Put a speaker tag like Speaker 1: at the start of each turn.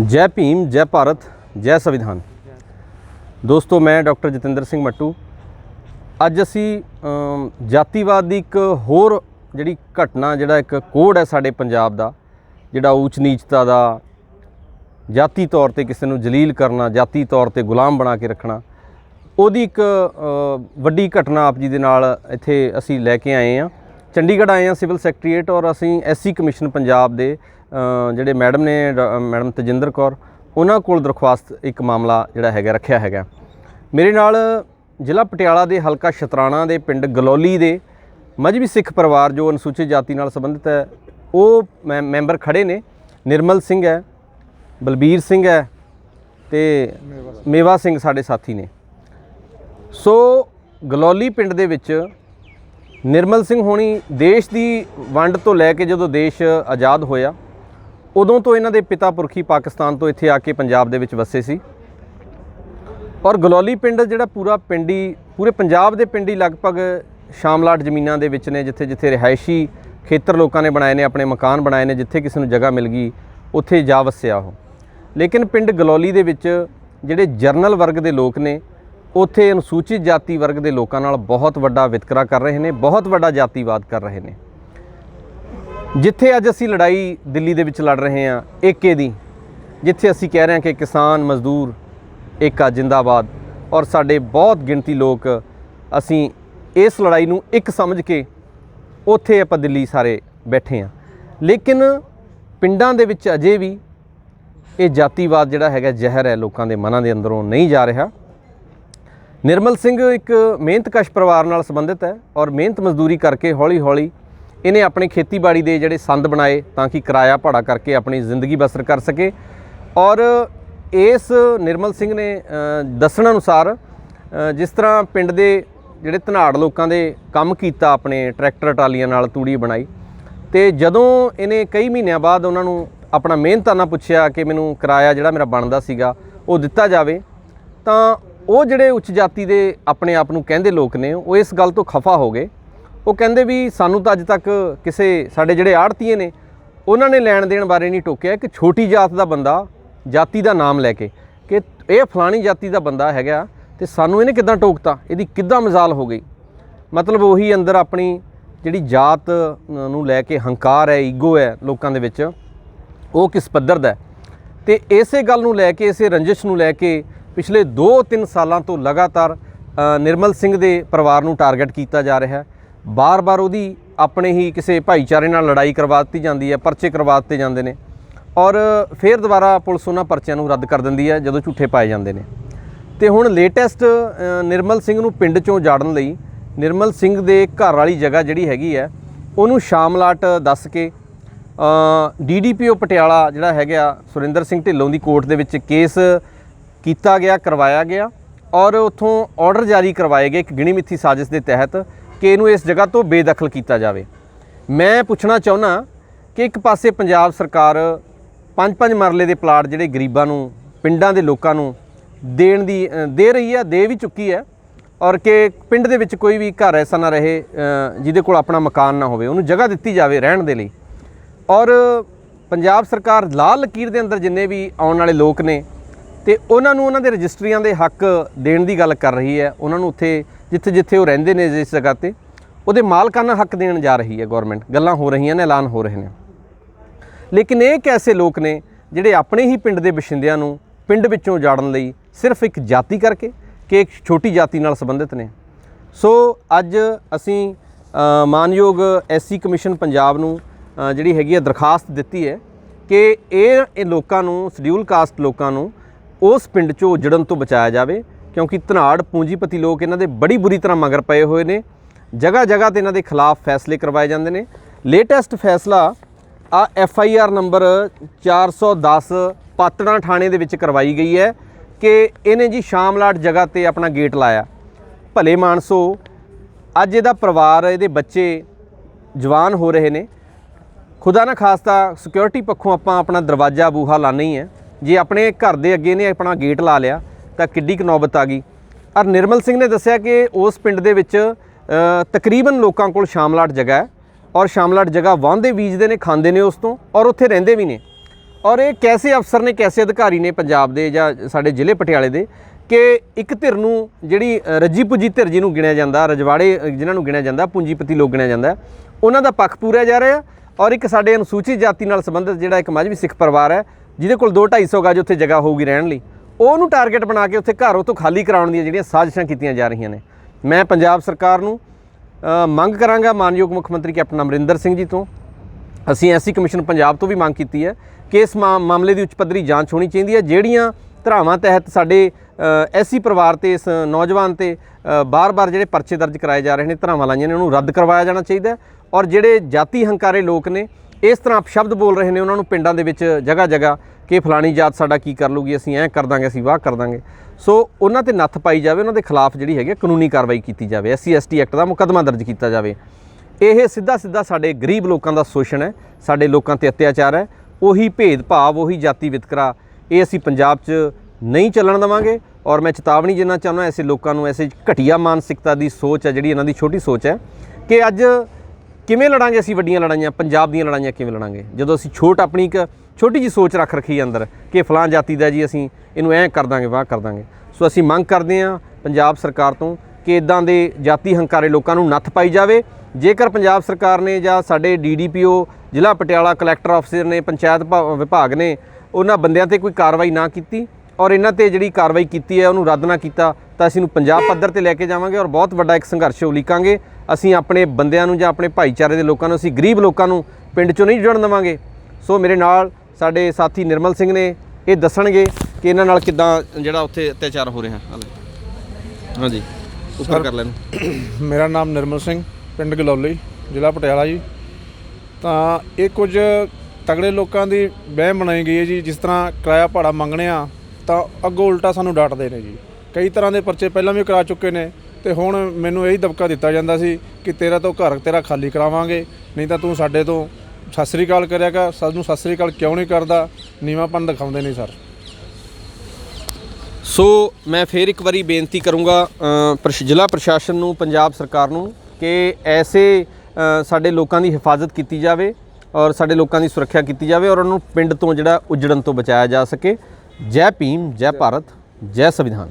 Speaker 1: ਜੈ ਭੀਮ, ਜੈ ਭਾਰਤ, ਜੈ ਸੰਵਿਧਾਨ। ਦੋਸਤੋ, ਮੈਂ ਡਾਕਟਰ ਜਤਿੰਦਰ ਸਿੰਘ ਮੱਟੂ। ਅੱਜ ਅਸੀਂ ਜਾਤੀਵਾਦ ਦੀ ਇੱਕ ਹੋਰ ਜਿਹੜੀ ਘਟਨਾ, ਜਿਹੜਾ ਇੱਕ ਕੋਡ ਹੈ ਸਾਡੇ ਪੰਜਾਬ ਦਾ, ਜਿਹੜਾ ਉੱਚ ਨੀਚਤਾ ਦਾ, ਜਾਤੀ ਤੌਰ ਤੇ ਕਿਸੇ ਨੂੰ ਜਲੀਲ ਕਰਨਾ, ਜਾਤੀ ਤੌਰ ਤੇ ਗੁਲਾਮ ਬਣਾ ਕੇ ਰੱਖਣਾ, ਉਹਦੀ ਇੱਕ ਵੱਡੀ ਘਟਨਾ ਆਪ ਜੀ ਦੇ ਨਾਲ ਇੱਥੇ ਅਸੀਂ ਲੈ ਕੇ ਆਏ ਆ ਚੰਡੀਗੜ੍ਹ ਆਏ ਆ ਸਿਵਲ ਸੈਕਟਰੀਏਟ ਔਰ ਅਸੀਂ ਐਸਸੀ ਕਮਿਸ਼ਨ ਪੰਜਾਬ ਦੇ ਜਿਹੜੇ ਮੈਡਮ ਨੇ, ਡਾ- ਮੈਡਮ ਤਜਿੰਦਰ ਕੌਰ, ਉਹਨਾਂ ਕੋਲ ਦਰਖਾਸਤ ਇੱਕ ਮਾਮਲਾ ਜਿਹੜਾ ਹੈਗਾ, ਰੱਖਿਆ ਹੈਗਾ। ਮੇਰੇ ਨਾਲ ਜ਼ਿਲ੍ਹਾ ਪਟਿਆਲਾ ਦੇ ਹਲਕਾ ਸ਼ਤਰਾਣਾ ਦੇ ਪਿੰਡ ਗਲੌਲੀ ਦੇ ਮਜਬੀ ਸਿੱਖ ਪਰਿਵਾਰ ਜੋ ਅਨੁਸੂਚਿਤ ਜਾਤੀ ਨਾਲ ਸੰਬੰਧਿਤ ਹੈ, ਉਹ ਮੈ- ਮੈਂਬਰ ਖੜੇ ਨੇ। ਨਿਰਮਲ ਸਿੰਘ ਹੈ, ਬਲਬੀਰ ਸਿੰਘ ਹੈ ਤੇ ਮੇਵਾ ਸਿੰਘ ਸਾਡੇ ਸਾਥੀ ਨੇ। ਸੋ ਗਲੌਲੀ ਪਿੰਡ ਦੇ ਵਿੱਚ ਨਿਰਮਲ ਸਿੰਘ ਹੋਣੀ ਦੇਸ਼ ਦੀ ਵੰਡ ਤੋਂ ਲੈ ਕੇ ਜਦੋਂ ਦੇਸ਼ ਆਜ਼ਾਦ ਹੋਇਆ ਉਦੋਂ ਤੋਂ ਇਹਨਾਂ ਦੇ ਪਿਤਾ ਪੁਰਖੀ ਪਾਕਿਸਤਾਨ ਤੋਂ ਇੱਥੇ ਆ ਕੇ ਪੰਜਾਬ ਦੇ ਵਿੱਚ ਵਸੇ ਸੀ। ਔਰ ਗਲੌਲੀ ਪਿੰਡ ਜਿਹੜਾ ਪੂਰਾ ਪਿੰਡੀ, ਪੂਰੇ ਪੰਜਾਬ ਦੇ ਪਿੰਡੀ ਲਗਭਗ ਸ਼ਾਮਲਾਟ ਜ਼ਮੀਨਾਂ ਦੇ ਵਿੱਚ ਨੇ, ਜਿੱਥੇ ਜਿੱਥੇ ਰਿਹਾਇਸ਼ੀ ਖੇਤਰ ਲੋਕਾਂ ਨੇ ਬਣਾਏ ਨੇ, ਆਪਣੇ ਮਕਾਨ ਬਣਾਏ ਨੇ, ਜਿੱਥੇ ਕਿਸੇ ਨੂੰ ਜਗ੍ਹਾ ਮਿਲ ਗਈ, ਉੱਥੇ ਜਾ ਵਸਿਆ ਉਹ। ਲੇਕਿਨ ਪਿੰਡ ਗਲੌਲੀ ਦੇ ਵਿੱਚ ਜਿਹੜੇ ਜਰਨਲ ਵਰਗ ਦੇ ਲੋਕ ਨੇ, ਉੱਥੇ ਅਨੁਸੂਚਿਤ ਜਾਤੀ ਵਰਗ ਦੇ ਲੋਕਾਂ ਨਾਲ ਬਹੁਤ ਵੱਡਾ ਵਿਤਕਰਾ ਕਰ ਰਹੇ ਨੇ, ਬਹੁਤ ਵੱਡਾ ਜਾਤੀਵਾਦ ਕਰ ਰਹੇ ਨੇ। ਜਿੱਥੇ ਅੱਜ ਅਸੀਂ ਲੜਾਈ ਦਿੱਲੀ ਦੇ ਵਿੱਚ ਲੜ ਰਹੇ ਹਾਂ, ਏਕੇ ਦੀ, ਜਿੱਥੇ ਅਸੀਂ ਕਹਿ ਰਹੇ ਹਾਂ ਕਿ ਕਿਸਾਨ ਮਜ਼ਦੂਰ ਏਕਾ ਜਿੰਦਾਬਾਦ ਔਰ ਸਾਡੇ ਬਹੁਤ ਗਿਣਤੀ ਲੋਕ ਅਸੀਂ ਇਸ ਲੜਾਈ ਨੂੰ ਇੱਕ ਸਮਝ ਕੇ ਉੱਥੇ ਆਪਾਂ ਦਿੱਲੀ ਸਾਰੇ ਬੈਠੇ ਹਾਂ। ਲੇਕਿਨ ਪਿੰਡਾਂ ਦੇ ਵਿੱਚ ਅਜੇ ਵੀ ਇਹ ਜਾਤੀਵਾਦ ਜਿਹੜਾ ਹੈਗਾ ਜ਼ਹਿਰ ਹੈ, ਲੋਕਾਂ ਦੇ ਮਨਾਂ ਦੇ ਅੰਦਰੋਂ ਨਹੀਂ ਜਾ ਰਿਹਾ। ਨਿਰਮਲ ਸਿੰਘ ਇੱਕ ਮਿਹਨਤਕਸ਼ ਪਰਿਵਾਰ ਨਾਲ ਸੰਬੰਧਿਤ ਹੈ ਔਰ ਮਿਹਨਤ ਮਜ਼ਦੂਰੀ ਕਰਕੇ ਹੌਲੀ-ਹੌਲੀ ਇਹਨੇ ਆਪਣੇ ਖੇਤੀਬਾੜੀ ਦੇ ਜਿਹੜੇ ਸੰਦ ਬਣਾਏ ਤਾਂ ਕਿ ਕਿਰਾਇਆ ਭਾੜਾ ਕਰਕੇ ਆਪਣੀ ਜ਼ਿੰਦਗੀ ਬਸਰ ਕਰ ਸਕੇ। ਔਰ ਇਸ ਨਿਰਮਲ ਸਿੰਘ ਨੇ ਦੱਸਣ ਅਨੁਸਾਰ ਜਿਸ ਤਰ੍ਹਾਂ ਪਿੰਡ ਦੇ ਜਿਹੜੇ ਧਨਾੜ ਲੋਕਾਂ ਦੇ ਕੰਮ ਕੀਤਾ ਆਪਣੇ ਟਰੈਕਟਰ ਟਰਾਲੀਆਂ ਨਾਲ ਤੂੜੀ ਬਣਾਈ ਤੇ ਜਦੋਂ ਇਹਨੇ ਕਈ ਮਹੀਨਿਆਂ ਬਾਅਦ ਉਹਨਾਂ ਨੂੰ ਆਪਣਾ ਮਿਹਨਤਾਨਾ ਪੁੱਛਿਆ ਕਿ ਮੈਨੂੰ ਕਿਰਾਇਆ ਜਿਹੜਾ ਮੇਰਾ ਬਣਦਾ ਸੀਗਾ ਉਹ ਦਿੱਤਾ ਜਾਵੇ, ਤਾਂ ਉਹ ਜਿਹੜੇ ਉੱਚ ਜਾਤੀ ਦੇ ਆਪਣੇ ਆਪ ਨੂੰ ਕਹਿੰਦੇ ਲੋਕ ਨੇ, ਉਹ ਇਸ ਗੱਲ ਤੋਂ ਖਫਾ ਹੋ ਗਏ ਉਹ ਕਹਿੰਦੇ ਵੀ ਸਾਨੂੰ ਤਾਂ ਅੱਜ ਤੱਕ ਕਿਸੇ ਸਾਡੇ ਜਿਹੜੇ ਆੜਤੀਏ ਨੇ, ਉਹਨਾਂ ਨੇ ਲੈਣ ਦੇਣ ਬਾਰੇ ਨਹੀਂ ਟੋਕਿਆ ਇੱਕ ਛੋਟੀ ਜਾਤ ਦਾ ਬੰਦਾ ਜਾਤੀ ਦਾ ਨਾਮ ਲੈ ਕੇ, ਕਿ ਇਹ ਫਲਾਣੀ ਜਾਤੀ ਦਾ ਬੰਦਾ ਹੈਗਾ ਤੇ ਸਾਨੂੰ ਇਹਨੇ ਕਿਦਾਂ ਟੋਕਤਾ? ਇਹਦੀ ਕਿੱਦਾਂ ਮਜ਼ਾਲ ਹੋ ਗਈ? ਮਤਲਬ ਉਹੀ ਅੰਦਰ ਆਪਣੀ ਜਿਹੜੀ ਜਾਤ ਨੂੰ ਲੈ ਕੇ ਹੰਕਾਰ ਹੈ, ਈਗੋ ਹੈ ਲੋਕਾਂ ਦੇ ਵਿੱਚ, ਉਹ ਕਿਸ ਪੱਧਰ ਦਾ ਹੈ? ਤੇ ਇਸੇ ਗੱਲ ਨੂੰ ਲੈ ਕੇ, ਇਸੇ ਰੰਜਿਸ਼ ਨੂੰ ਲੈ ਕੇ ਪਿਛਲੇ 2-3 ਸਾਲਾਂ ਤੋਂ ਲਗਾਤਾਰ ਨਿਰਮਲ ਸਿੰਘ ਦੇ ਪਰਿਵਾਰ ਨੂੰ ਟਾਰਗੇਟ ਕੀਤਾ ਜਾ ਰਿਹਾ ਹੈ। ਬਾਰ-ਬਾਰ ਉਹਦੀ ਆਪਣੇ ਹੀ ਕਿਸੇ ਭਾਈਚਾਰੇ ਨਾਲ ਲੜਾਈ ਕਰਵਾ ਦਿੱਤੀ ਜਾਂਦੀ ਹੈ, ਪਰਚੇ ਕਰਵਾ ਦਿੱਤੇ ਜਾਂਦੇ ਨੇ ਔਰ ਫਿਰ ਦੁਬਾਰਾ ਪੁਲਿਸ ਉਹਨਾਂ ਪਰਚਿਆਂ ਨੂੰ ਰੱਦ ਕਰ ਦਿੰਦੀ ਹੈ ਜਦੋਂ ਝੂਠੇ ਪਾਏ ਜਾਂਦੇ ਨੇ। ਤੇ ਹੁਣ ਲੇਟੈਸਟ ਨਿਰਮਲ ਸਿੰਘ ਨੂੰ ਪਿੰਡ ਚੋਂ ਜਾੜਨ ਲਈ ਨਿਰਮਲ ਸਿੰਘ ਦੇ ਘਰ ਵਾਲੀ ਜਗ੍ਹਾ ਜਿਹੜੀ ਹੈਗੀ ਹੈ, ਉਹਨੂੰ ਸ਼ਾਮਲਾਟ ਦੱਸ ਕੇ ਡੀਡੀਪੀਓ ਪਟਿਆਲਾ ਜਿਹੜਾ ਹੈਗਾ ਸੁਰਿੰਦਰ ਸਿੰਘ ਢਿੱਲੋਂ ਦੀ ਕੋਰਟ ਦੇ ਵਿੱਚ ਕੇਸ ਕੀਤਾ ਗਿਆ, ਕਰਵਾਇਆ ਗਿਆ ਔਰ ਉਥੋਂ ਆਰਡਰ ਜਾਰੀ ਕਰਵਾਏ ਗਏ ਇੱਕ ਗਿਣੀ ਮਿੱਥੀ ਸਾਜ਼ਿਸ਼ ਦੇ ਤਹਿਤ ਕਿ ਇਹਨੂੰ ਇਸ ਜਗ੍ਹਾ ਤੋਂ ਬੇਦਖਲ ਕੀਤਾ ਜਾਵੇ। ਮੈਂ ਪੁੱਛਣਾ ਚਾਹੁੰਦਾ ਕਿ ਇੱਕ ਪਾਸੇ ਪੰਜਾਬ ਸਰਕਾਰ ਪੰਜ ਪੰਜ ਮਰਲੇ ਦੇ ਪਲਾਟ ਜਿਹੜੇ ਗਰੀਬਾਂ ਨੂੰ, ਪਿੰਡਾਂ ਦੇ ਲੋਕਾਂ ਨੂੰ ਦੇਣ ਦੀ ਦੇ ਰਹੀ ਹੈ, ਦੇ ਵੀ ਚੁੱਕੀ ਹੈ ਔਰ ਕਿ ਪਿੰਡ ਦੇ ਵਿੱਚ ਕੋਈ ਵੀ ਘਰ ਐਸਾ ਨਾ ਰਹੇ ਜਿਹਦੇ ਕੋਲ ਆਪਣਾ ਮਕਾਨ ਨਾ ਹੋਵੇ, ਉਹਨੂੰ ਜਗ੍ਹਾ ਦਿੱਤੀ ਜਾਵੇ ਰਹਿਣ ਦੇ ਲਈ। ਔਰ ਪੰਜਾਬ ਸਰਕਾਰ ਲਾਲ ਲਕੀਰ ਦੇ ਅੰਦਰ ਜਿੰਨੇ ਵੀ ਆਉਣ ਵਾਲੇ ਲੋਕ ਨੇ ਤੇ ਉਹਨਾਂ ਨੂੰ ਉਹਨਾਂ ਦੇ ਰਜਿਸਟਰੀਆਂ ਦੇ ਹੱਕ ਦੇਣ ਦੀ ਗੱਲ ਕਰ ਰਹੀ ਹੈ, ਉਹਨਾਂ ਨੂੰ ਉੱਥੇ ਜਿੱਥੇ ਜਿੱਥੇ ਉਹ ਰਹਿੰਦੇ ਨੇ ਜਿਸ ਜਗ੍ਹਾ ਤੇ ਉਹਦੇ ਮਾਲਕਾਨਾ ਹੱਕ ਦੇਣ ਜਾ ਰਹੀ ਹੈ ਗਵਰਨਮੈਂਟ ਗੱਲਾਂ ਹੋ ਰਹੀਆਂ ਨੇ ਐਲਾਨ ਹੋ ਰਹੇ ਨੇ। ਲੇਕਿਨ ਇਹ ਕੈਸੇ ਲੋਕ ਨੇ ਜਿਹੜੇ ਆਪਣੇ ਹੀ ਪਿੰਡ ਦੇ ਵਸਿੰਦਿਆਂ ਨੂੰ ਪਿੰਡ ਵਿੱਚੋਂ ਜਾੜਨ ਲਈ ਸਿਰਫ ਇੱਕ ਜਾਤੀ ਕਰਕੇ ਕਿ ਇੱਕ ਛੋਟੀ ਜਾਤੀ ਨਾਲ ਸੰਬੰਧਿਤ ਨੇ। ਸੋ ਅੱਜ ਅਸੀਂ ਅ, ਮਾਨਯੋਗ ਐਸਸੀ ਕਮਿਸ਼ਨ ਪੰਜਾਬ ਨੂੰ ਜਿਹੜੀ ਹੈਗੀ ਹੈ ਦਰਖਾਸਤ ਦਿੱਤੀ ਹੈ ਕਿ ਇਹ ਇਹ ਲੋਕਾਂ ਨੂੰ ਸ਼ਡਿਊਲ ਕਾਸਟ ਲੋਕਾਂ ਨੂੰ ਉਸ ਪਿੰਡ ਚੋਂ ਉਜੜਨ ਤੋਂ ਬਚਾਇਆ ਜਾਵੇ। ਕਿਉਂਕਿ ਧਨਾੜ, ਪੂੰਜੀਪਤੀ ਲੋਕ ਇਹਨਾਂ ਦੇ ਬੜੀ ਬੁਰੀ ਤਰ੍ਹਾਂ ਮਗਰ ਪਏ ਹੋਏ ਨੇ। ਜਗ੍ਹਾ ਜਗ੍ਹਾ ਤੇ ਇਹਨਾਂ ਦੇ ਖਿਲਾਫ ਫੈਸਲੇ ਕਰਵਾਏ ਜਾਂਦੇ ਨੇ। ਲੇਟੈਸਟ ਫੈਸਲਾ ਆ F I R number 410 Patran ਥਾਣੇ ਦੇ ਵਿੱਚ ਕਰਵਾਈ ਗਈ ਹੈ ਕਿ ਇਹਨੇ ਜੀ ਸ਼ਾਮਲਾਟ ਜਗ੍ਹਾ ਤੇ ਆਪਣਾ ਗੇਟ ਲਾਇਆ। ਭਲੇ ਮਾਨਸੋ, ਅੱਜ ਇਹਦਾ ਪਰਿਵਾਰ, ਇਹਦੇ ਬੱਚੇ ਜਵਾਨ ਹੋ ਰਹੇ ਨੇ। ਖੁਦਾ ਨਾ ਖਾਸਤਾ ਸਿਕਿਉਰਿਟੀ ਪੱਖੋਂ ਆਪਾਂ ਆਪਣਾ ਦਰਵਾਜ਼ਾ ਬੂਹਾ ਲਾਣਾ ਹੀ ਹੈ। ਜੇ ਆਪਣੇ ਘਰ ਦੇ ਅੱਗੇ ਨੇ ਆਪਣਾ ਗੇਟ ਲਾ ਲਿਆ ਤਾਂ ਕਿੱਡੀ ਕੁ ਨੌਬਤ ਆ ਗਈ। ਔਰ ਨਿਰਮਲ ਸਿੰਘ ਨੇ ਦੱਸਿਆ ਕਿ ਉਸ ਪਿੰਡ ਦੇ ਵਿੱਚ ਤਕਰੀਬਨ ਲੋਕਾਂ ਕੋਲ ਸ਼ਾਮਲਾਟ ਜਗ੍ਹਾ ਹੈ ਔਰ ਸ਼ਾਮਲਾਟ ਜਗ੍ਹਾ ਵਾਹੁੰਦੇ ਬੀਜਦੇ ਨੇ ਖਾਂਦੇ ਨੇ ਉਸ ਤੋਂ ਔਰ ਉੱਥੇ ਰਹਿੰਦੇ ਵੀ ਨੇ। ਔਰ ਇਹ ਕੈਸੇ ਅਫਸਰ ਨੇ ਕੈਸੇ ਅਧਿਕਾਰੀ ਨੇ ਪੰਜਾਬ ਦੇ ਜਾਂ ਸਾਡੇ ਜ਼ਿਲ੍ਹੇ ਪਟਿਆਲੇ ਦੇ ਕਿ ਇੱਕ ਧਿਰ ਨੂੰ ਜਿਹੜੀ ਅ, ਰੱਜੀ ਪੁੱਜੀ ਧਿਰ ਜਿਹਨੂੰ ਗਿਣਿਆ ਜਾਂਦਾ ਰਜਵਾੜੇ ਅ, ਜਿਨ੍ਹਾਂ ਨੂੰ ਗਿਣਿਆ ਜਾਂਦਾ ਪੂੰਜੀਪਤੀ ਲੋਕ ਗਿਣਿਆ ਜਾਂਦਾ ਉਹਨਾਂ ਦਾ ਪੱਖ ਪੂਰਿਆ ਜਾ ਰਿਹਾ ਔਰ ਇੱਕ ਸਾਡੇ ਅਨੁਸੂਚਿਤ ਜਾਤੀ ਨਾਲ ਸੰਬੰਧਿਤ ਜਿਹੜਾ ਇੱਕ ਮਜਬੀ ਸਿੱਖ ਪਰਿਵਾਰ ਹੈ ਜਿਹਦੇ ਕੋਲ 2-250 ਗਜ ਉੱਥੇ ਜਗ੍ਹਾ ਹੋਊਗੀ ਰਹਿਣ ਲਈ। ਉਹਨੂੰ ਟਾਰਗੇਟ ਬਣਾ ਕੇ ਉੱਥੇ ਘਰ ਉਹ ਤੋਂ ਖਾਲੀ ਕਰਾਉਣ ਦੀਆਂ ਜਿਹੜੀਆਂ ਸਾਜ਼ਿਸ਼ਾਂ ਕੀਤੀਆਂ ਜਾ ਰਹੀਆਂ ਨੇ। ਮੈਂ ਪੰਜਾਬ ਸਰਕਾਰ ਨੂੰ ਮੰਗ ਕਰਾਂਗਾ ਮਾਨਯੋਗ ਮੁੱਖ ਮੰਤਰੀ ਕੈਪਟਨ ਅਮਰਿੰਦਰ ਸਿੰਘ ਜੀ ਤੋਂ। ਅਸੀਂ ਐਸੀ ਕਮਿਸ਼ਨ ਪੰਜਾਬ ਤੋਂ ਵੀ ਮੰਗ ਕੀਤੀ ਹੈ ਕਿ ਇਸ ਮਾ- ਮਾਮਲੇ ਦੀ ਉੱਚ ਪੱਧਰੀ ਜਾਂਚ ਹੋਣੀ ਚਾਹੀਦੀ ਹੈ। ਜਿਹੜੀਆਂ ਧਰਾਵਾਂ ਤਹਿਤ ਸਾਡੇ ਐਸੀ ਪਰਿਵਾਰ ਤੇ ਇਸ ਨੌਜਵਾਨ ਤੇ ਅ, ਬਾਰ-ਬਾਰ ਜਿਹੜੇ ਪਰਚੇ ਦਰਜ ਕਰਾਏ ਜਾ ਰਹੇ ਨੇ ਧਰਾਵਾਂ ਲਾਈਆਂ ਨੇ ਉਹਨੂੰ ਰੱਦ ਕਰਵਾਇਆ ਜਾਣਾ ਚਾਹੀਦਾ ਔਰ ਜਿਹੜੇ ਜਾਤੀ ਹੰਕਾਰੇ ਲੋਕ ਨੇ ਇਸ ਤਰ੍ਹਾਂ ਅਪਸ਼ਬਦ ਬੋਲ ਰਹੇ ਨੇ ਉਹਨਾਂ ਨੂੰ ਪਿੰਡਾਂ ਦੇ ਵਿੱਚ ਜਗ੍ਹਾ ਜਗ੍ਹਾ ਕਿ ਫਲਾਣੀ ਜਾਤ ਸਾਡਾ ਕੀ ਕਰ ਲੂਗੀ, ਅਸੀਂ ਐਂ ਕਰ ਦਾਂਗੇ, ਅਸੀਂ ਵਾਹ ਕਰ ਦਾਂਗੇ। ਸੋ ਉਹਨਾਂ ਤੇ ਨੱਥ ਪਾਈ ਜਾਵੇ, ਉਹਨਾਂ ਦੇ ਖਿਲਾਫ ਜਿਹੜੀ ਹੈਗੀ ਹੈ ਕਾਨੂੰਨੀ ਕਾਰਵਾਈ ਕੀਤੀ ਜਾਵੇ ਐਸਸੀ ਐਸਟੀ ਐਕਟ ਦਾ ਮੁਕੱਦਮਾ ਦਰਜ ਕੀਤਾ ਜਾਵੇ। ਇਹ ਸਿੱਧਾ ਸਿੱਧਾ ਸਾਡੇ ਗਰੀਬ ਲੋਕਾਂ ਦਾ ਸ਼ੋਸ਼ਣ ਹੈ, ਸਾਡੇ ਲੋਕਾਂ ਤੇ ਅਤਿਆਚਾਰ ਹੈ, ਉਹੀ ਭੇਦਭਾਵ, ਉਹੀ ਜਾਤੀ ਵਿਤਕਰਾ, ਇਹ ਅਸੀਂ ਪੰਜਾਬ 'ਚ ਨਹੀਂ ਚੱਲਣ ਦੇਵਾਂਗੇ। ਔਰ ਮੈਂ ਚੇਤਾਵਨੀ ਦੇਣਾ ਚਾਹੁੰਦਾ, ਐਸੇ ਲੋਕਾਂ ਨੂੰ ਐਸੇ ਘਟੀਆ ਮਾਨਸਿਕਤਾ ਦੀ ਸੋਚ ਹੈ, ਜਿਹੜੀ ਇਹਨਾਂ ਦੀ ਛੋਟੀ ਸੋਚ ਹੈ, ਕਿ ਅੱਜ ਕਿਵੇਂ ਲੜਾਂਗੇ ਅਸੀਂ ਵੱਡੀਆਂ ਲੜਾਈਆਂ? ਪੰਜਾਬ ਦੀਆਂ ਲੜਾਈਆਂ ਕਿਵੇਂ ਲੜਾਂਗੇ? ਜਦੋਂ ਅਸੀਂ ਛੋਟ ਆਪਣੀ ਇੱਕ ਛੋਟੀ ਜੀ ਸੋਚ ਰੱਖ ਰੱਖੀ ਅੰਦਰ ਕਿ ਫਲਾਂ ਜਾਤੀ ਦਾ ਜੀ ਅਸੀਂ ਇਹਨੂੰ ਐਂ ਕਰ ਦਾਂਗੇ, ਵਾਹ ਕਰ ਦਾਂਗੇ। ਸੋ ਅਸੀਂ ਮੰਗ ਕਰਦੇ ਹਾਂ ਪੰਜਾਬ ਸਰਕਾਰ ਤੋਂ ਕਿ ਇਦਾਂ ਦੇ ਜਾਤੀ ਹੰਕਾਰੇ ਲੋਕਾਂ ਨੂੰ ਨੱਥ ਪਾਈ ਜਾਵੇ। ਜੇਕਰ ਪੰਜਾਬ ਸਰਕਾਰ ਨੇ ਜਾਂ ਸਾਡੇ ਡੀਡੀਪੀਓ ਜ਼ਿਲ੍ਹਾ ਪਟਿਆਲਾ ਕਲੈਕਟਰ ਆਫਿਸਰ ਨੇ, ਪੰਚਾਇਤ ਭਾ- ਵਿਭਾਗ ਨੇ ਉਹਨਾਂ ਬੰਦਿਆਂ ਤੇ ਕੋਈ ਕਾਰਵਾਈ ਨਾ ਕੀਤੀ ਔਰ ਇਹਨਾਂ ਤੇ ਜਿਹੜੀ ਕਾਰਵਾਈ ਕੀਤੀ ਹੈ ਉਹਨੂੰ ਰੱਦ ਨਾ ਕੀਤਾ ਤਾਂ ਅਸੀਂ ਨੂੰ ਪੰਜਾਬ ਪੱਧਰ ਤੇ ਲੈ ਕੇ ਜਾਵਾਂਗੇ ਔਰ ਬਹੁਤ ਵੱਡਾ ਇੱਕ ਸੰਘਰਸ਼ ਉਲੀਕਾਂਗੇ। ਅਸੀਂ ਆਪਣੇ ਬੰਦਿਆਂ ਨੂੰ ਜਾਂ ਆਪਣੇ ਭਾਈਚਾਰੇ ਦੇ ਲੋਕਾਂ ਨੂੰ ਅਸੀਂ ਗਰੀਬ ਲੋਕਾਂ ਨੂੰ ਪਿੰਡ ਚੋਂ ਨਹੀਂ ਜੁੜਨ ਦੇਵਾਂਗੇ। ਸੋ ਮੇਰੇ ਨਾਲ ਸਾਡੇ ਸਾਥੀ ਨਿਰਮਲ ਸਿੰਘ ਨੇ ਇਹ ਦੱਸਣਗੇ ਕਿ ਇਹਨਾਂ ਨਾਲ ਕਿੱਦਾਂ ਜਿਹੜਾ ਉੱਥੇ ਅਤਿਆਚਾਰ ਹੋ ਰਿਹਾ। ਹਾਂਜੀ ਉੱਪਰ ਕਰ ਲੈਣ।
Speaker 2: ਮੇਰਾ ਨਾਮ ਨਿਰਮਲ ਸਿੰਘ ਪਿੰਡ ਗਲੌਲੀ ਜ਼ਿਲ੍ਹਾ ਪਟਿਆਲਾ ਜੀ। ਤਾਂ ਇਹ ਕੁਝ ਤਗੜੇ ਲੋਕਾਂ ਦੀ ਵਹਿਮ ਬਣਾਈ ਗਈ ਹੈ ਜੀ ਜਿਸ ਤਰ੍ਹਾਂ ਕਿਰਾਇਆ ਭਾੜਾ ਮੰਗਣੇ ਆ ਤਾਂ ਅੱਗੋਂ ਉਲਟਾ ਸਾਨੂੰ ਡਾਂਟਦੇ ਨੇ ਜੀ। ਕਈ ਤਰ੍ਹਾਂ ਦੇ ਪਰਚੇ ਪਹਿਲਾਂ ਵੀ ਕਰਾ ਚੁੱਕੇ ਨੇ ਤੇ ਹੁਣ ਮੈਨੂੰ ਇਹੀ ਦਬਕਾ ਦਿੱਤਾ ਜਾਂਦਾ ਸੀ ਕਿ ਤੇਰਾ ਤੋਂ ਘਰ ਤੇਰਾ ਖਾਲੀ ਕਰਾਵਾਂਗੇ, ਨਹੀਂ ਤਾਂ ਤੂੰ ਸਾਡੇ ਤੋਂ ਸਤਿ ਸ੍ਰੀ ਅਕਾਲ ਕਰਿਆਗਾ ਸਾਨੂੰ ਸਤਿ ਸ੍ਰੀ ਅਕਾਲ ਕਿਉਂ ਨਹੀਂ ਕਰਦਾ? ਨੀਵਾਂਪਨ ਦਿਖਾਉਂਦੇ ਨਹੀਂ ਸਰ।
Speaker 1: ਸੋ ਮੈਂ ਫੇਰ ਇੱਕ ਵਾਰੀ ਬੇਨਤੀ ਕਰੂੰਗਾ ਪ੍ਰਸ਼- ਜ਼ਿਲ੍ਹਾ ਪ੍ਰਸ਼ਾਸਨ ਨੂੰ, ਪੰਜਾਬ ਸਰਕਾਰ ਨੂੰ ਕਿ ਐਸੇ ਸਾਡੇ ਲੋਕਾਂ ਦੀ ਹਿਫਾਜ਼ਤ ਕੀਤੀ ਜਾਵੇ ਔਰ ਸਾਡੇ ਲੋਕਾਂ ਦੀ ਸੁਰੱਖਿਆ ਕੀਤੀ ਜਾਵੇ ਔਰ ਉਹਨਾਂ ਨੂੰ ਪਿੰਡ ਤੋਂ ਜਿਹੜਾ ਉਜੜਨ ਤੋਂ ਬਚਾਇਆ ਜਾ ਸਕੇ। ਜੈ ਭੀਮ ਜੈ ਭਾਰਤ ਜੈ ਸੰਵਿਧਾਨ।